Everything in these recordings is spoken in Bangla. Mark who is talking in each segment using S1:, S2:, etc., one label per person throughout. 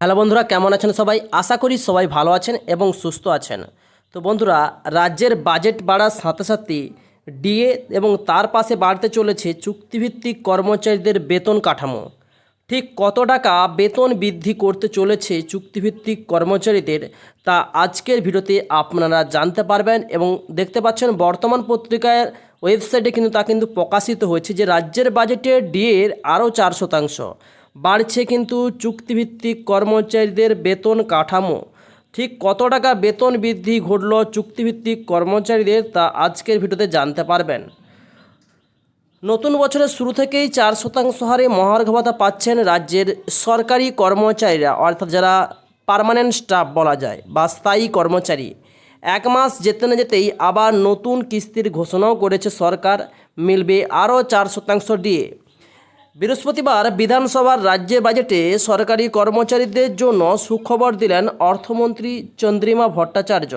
S1: হ্যালো বন্ধুরা, কেমন আছেন সবাই? আশা করি সবাই ভালো আছেন এবং সুস্থ আছেন। তো বন্ধুরা, রাজ্যের বাজেট বাড়ার সাথে সাথে ডিএ এবং তার পাশে বাড়তে চলেছে চুক্তিভিত্তিক কর্মচারীদের বেতন কাঠামো। ঠিক কত টাকা বেতন বৃদ্ধি করতে চলেছে চুক্তিভিত্তিক কর্মচারীদের, তা আজকের ভিডিওতে আপনারা জানতে পারবেন এবং দেখতে পাচ্ছেন বর্তমান পত্রিকার ওয়েবসাইটে কিন্তু তা কিন্তু প্রকাশিত হয়েছে যে রাজ্যের বাজেটে ডিএর আরও চার শতাংশ। বাড়ছে কিন্তু চুক্তিভিত্তিক কর্মচারীদের বেতন কাঠামো। ঠিক কত টাকা বেতন বৃদ্ধি ঘটল চুক্তিভিত্তিক কর্মচারীদের তা আজকের ভিডিওতে জানতে পারবেন। নতুন বছরের শুরু থেকেই চার শতাংশ হারে মহার্ঘ ভাতা পাচ্ছেন রাজ্যের সরকারি কর্মচারীরা, অর্থাৎ যারা পার্মানেন্ট স্টাফ বলা যায় বা স্থায়ী কর্মচারী। এক মাস যেতে না যেতেই আবার নতুন কিস্তির ঘোষণাও করেছে সরকার, মিলবে আরও চার শতাংশ দিয়ে বৃহস্পতিবার বিধানসভার রাজ্যের বাজেটে সরকারি কর্মচারীদের জন্য সুখবর দিলেন অর্থমন্ত্রী চন্দ্রিমা ভট্টাচার্য।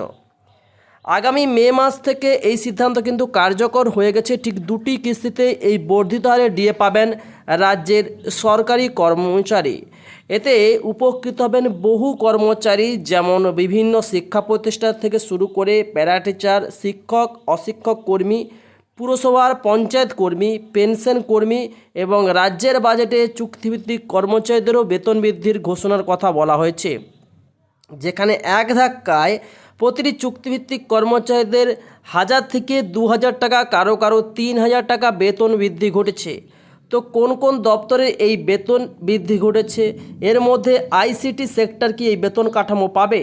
S1: আগামী মে মাস থেকে এই সিদ্ধান্ত কিন্তু কার্যকর হয়ে গেছে। ঠিক দুটি কিস্তিতে এই বর্ধিত হারে ডিএ পাবেন রাজ্যের সরকারি কর্মচারী। এতে উপকৃত হবেন বহু কর্মচারী, যেমন বিভিন্ন শিক্ষা প্রতিষ্ঠান থেকে শুরু করে প্যারা টিচার শিক্ষক, অশিক্ষক কর্মী পুরসভার পঞ্চায়েত কর্মী, পেনশন কর্মী এবং রাজ্যের বাজেটে চুক্তিভিত্তিক কর্মচারীদেরও বেতন বৃদ্ধির ঘোষণার কথা বলা হয়েছে। যেখানে এক ধাক্কায় প্রতিটি চুক্তিভিত্তিক কর্মচারীদের হাজার থেকে দু হাজার টাকা, কারও কারও তিন হাজার টাকা বেতন বৃদ্ধি ঘটেছে। তো কোন কোন দপ্তরে এই বেতন বৃদ্ধি ঘটেছে? এর মধ্যে আইসিটি সেক্টর কি এই বেতন কাঠামো পাবে?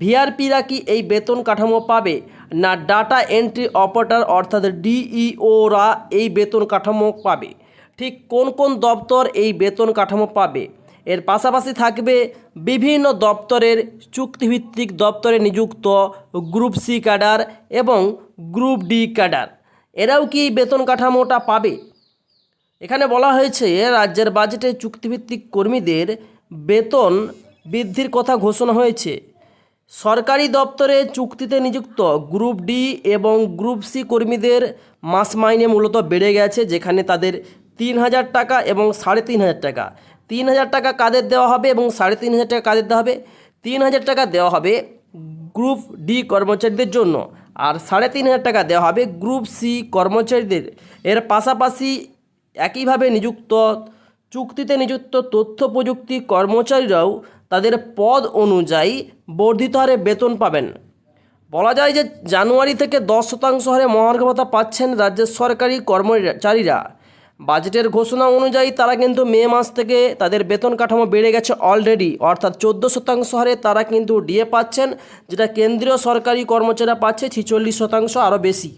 S1: ভিআরপিরা কি এই বেতন কাঠামো পাবে? না, ডাটা এন্ট্রি অপারেটর অর্থাৎ ডিইওরা এই বেতন কাঠামো পাবে? ঠিক কোন কোন দপ্তর এই বেতন কাঠামো পাবে? এর পাশাপাশি থাকবে বিভিন্ন দপ্তরের চুক্তিভিত্তিক দপ্তরে নিযুক্ত গ্রুপ সি ক্যাডার এবং গ্রুপ ডি ক্যাডার। এরাও কি এই বেতন কাঠামোটা পাবে? এখানে বলা হয়েছে, রাজ্যের বাজেটে চুক্তিভিত্তিক কর্মীদের বেতন বৃদ্ধির কথা ঘোষণা হয়েছে। সরকারি দপ্তরে চুক্তিতে নিযুক্ত গ্রুপ ডি এবং গ্রুপ সি কর্মীদের মাস মাইনে মূলত বেড়ে গেছে, যেখানে তাদের তিন হাজার টাকা এবং সাড়ে তিন হাজার টাকা। তিন হাজার টাকা কাদের দেওয়া হবে এবং সাড়ে তিন হাজার টাকা কাদের দেওয়া হবে? তিন হাজার টাকা দেওয়া হবে গ্রুপ ডি কর্মচারীদের জন্য আর সাড়ে তিন হাজার টাকা দেওয়া হবে গ্রুপ সি কর্মচারীদের। এর পাশাপাশি একইভাবে নিযুক্ত, চুক্তিতে নিযুক্ত তথ্য প্রযুক্তি কর্মচারীরাও তাদের পদ অনুযায়ী বর্ধিত হারে বেতন পাবেন। বলা যায় যে জানুয়ারি থেকে দশ শতাংশ হারে মহার্ঘ ভাতা পাচ্ছেন রাজ্যের সরকারি কর্মচারীরা। বাজেটের ঘোষণা অনুযায়ী তারা কিন্তু মে মাস থেকে তাদের বেতন কাঠামো বেড়ে গেছে অলরেডি অর্থাৎ চোদ্দ শতাংশ হারে তারা কিন্তু ডিএ পাচ্ছেন, যেটা কেন্দ্রীয় সরকারি কর্মচারীরা পাচ্ছে ছিচল্লিশ শতাংশ আরও বেশি।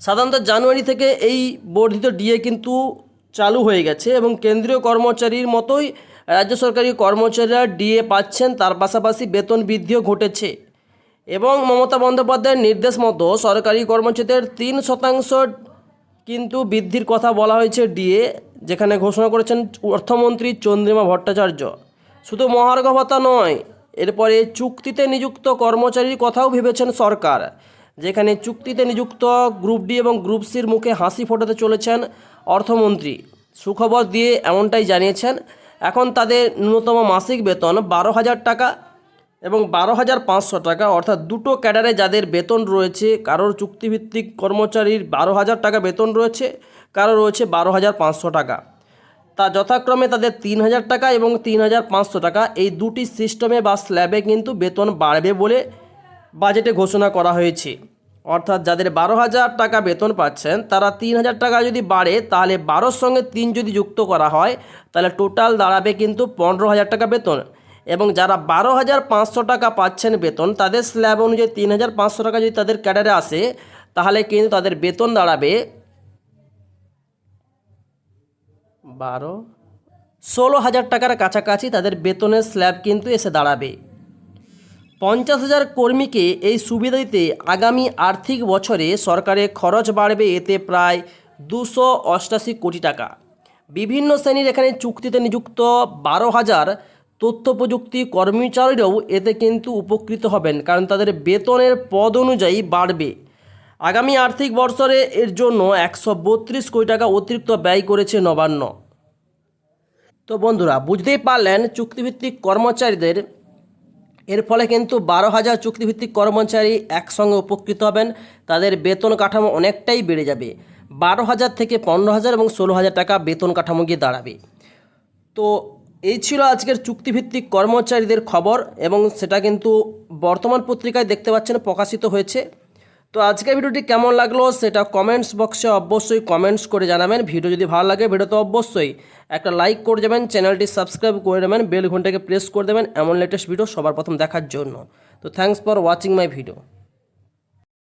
S1: সাধারণত জানুয়ারি থেকে এই বর্ধিত ডিএ কিন্তু চালু হয়ে গেছে এবং কেন্দ্রীয় কর্মচারীর মতোই রাজ্য সরকারি কর্মচারীরা ডিএ পাচ্ছেন, তার পাশাপাশি বেতন বৃদ্ধিও ঘটেছে। এবং মমতা বন্দ্যোপাধ্যায়ের নির্দেশ মতো সরকারি কর্মচারীদের তিন শতাংশ কিন্তু বৃদ্ধির কথা বলা হয়েছে ডিএ, যেখানে ঘোষণা করেছেন অর্থমন্ত্রী চন্দ্রিমা ভট্টাচার্য। শুধু মহার্ঘ ভাতা নয়, এরপরে চুক্তিতে নিযুক্ত কর্মচারীর কথাও ভেবেছেন সরকার, যেখানে চুক্তিতে নিযুক্ত গ্রুপ ডি এবং গ্রুপ সির মুখে হাসি ফোটাতে চলেছেন অর্থমন্ত্রী। সুখবর দিয়ে এমনটাই জানিয়েছেন এখন তাদের ন্যূনতম মাসিক বেতন বারো হাজার টাকা এবং বারো হাজার পাঁচশো টাকা, অর্থাৎ দুটো ক্যাডারে যাদের বেতন রয়েছে, কারোর চুক্তিভিত্তিক কর্মচারীর বারো হাজার টাকা বেতন রয়েছে, কারও রয়েছে বারো হাজার পাঁচশো টাকা। তা যথাক্রমে তাদের তিন হাজার টাকা এবং তিন হাজার পাঁচশো টাকা, এই দুটি সিস্টেমে বা স্ল্যাবে কিন্তু বেতন বাড়বে বলে বাজেটে ঘোষণা করা হয়েছে। অর্থাৎ যাদের বারো হাজার টাকা বেতন পাচ্ছেন, তারা তিন হাজার টাকা যদি বাড়ে, তাহলে বারোর সঙ্গে তিন যদি যুক্ত করা হয়, তাহলে টোটাল দাঁড়াবে কিন্তু পনেরো হাজার টাকা বেতন। এবং যারা বারো হাজার পাঁচশো টাকা পাচ্ছেন বেতন, তাদের স্ল্যাব অনুযায়ী তিন হাজার পাঁচশো টাকা যদি তাদের ক্যাডারে আসে, তাহলে কিন্তু তাদের বেতন দাঁড়াবে বারো, ষোলো হাজার টাকার কাছাকাছি তাদের বেতনের স্ল্যাব কিন্তু এসে দাঁড়াবে। পঞ্চাশ হাজার কর্মীকে এই সুবিধা দিতে আগামী আর্থিক বছরে সরকারের খরচ বাড়বে এতে প্রায় দুশো অষ্টাশি কোটি টাকা। বিভিন্ন শ্রেণির এখানে চুক্তিতে নিযুক্ত বারো হাজার তথ্য প্রযুক্তি কর্মচারীরাও এতে কিন্তু উপকৃত হবেন, কারণ তাদের বেতনের পদ অনুযায়ী বাড়বে। আগামী আর্থিক বছরে এর জন্য একশো বত্রিশ কোটি টাকা অতিরিক্ত ব্যয় করেছে নবান্ন। তো বন্ধুরা, বুঝতেই পারলেন চুক্তিভিত্তিক কর্মচারীদের এর ফলে কিন্তু বারো হাজার চুক্তিভিত্তিক কর্মচারী একসঙ্গে উপকৃত হবেন। তাদের বেতন কাঠামো অনেকটাই বেড়ে যাবে। বারো হাজার থেকে পনেরো হাজার এবং ষোলো হাজার টাকা বেতন কাঠামো গিয়ে দাঁড়াবে। তো এই ছিল আজকের চুক্তিভিত্তিক কর্মচারীদের খবর এবং সেটা কিন্তু বর্তমান পত্রিকায় দেখতে পাচ্ছেন, প্রকাশিত হয়েছে। তো আজকের ভিডিওটি কেমন লাগল সেটা কমেন্টস বক্সে অবশ্যই কমেন্টস করে জানাবেন। ভিডিও যদি ভালো লাগে ভিডিও তো অবশ্যই একটা লাইক করে দেবেন চ্যানেলটি সাবস্ক্রাইব করে নেবেন বেল ঘন্টাকে প্রেস করে দেবেন, এমন লেটেস্ট ভিডিও সবার প্রথম দেখার জন্য। তো thanks for watching my video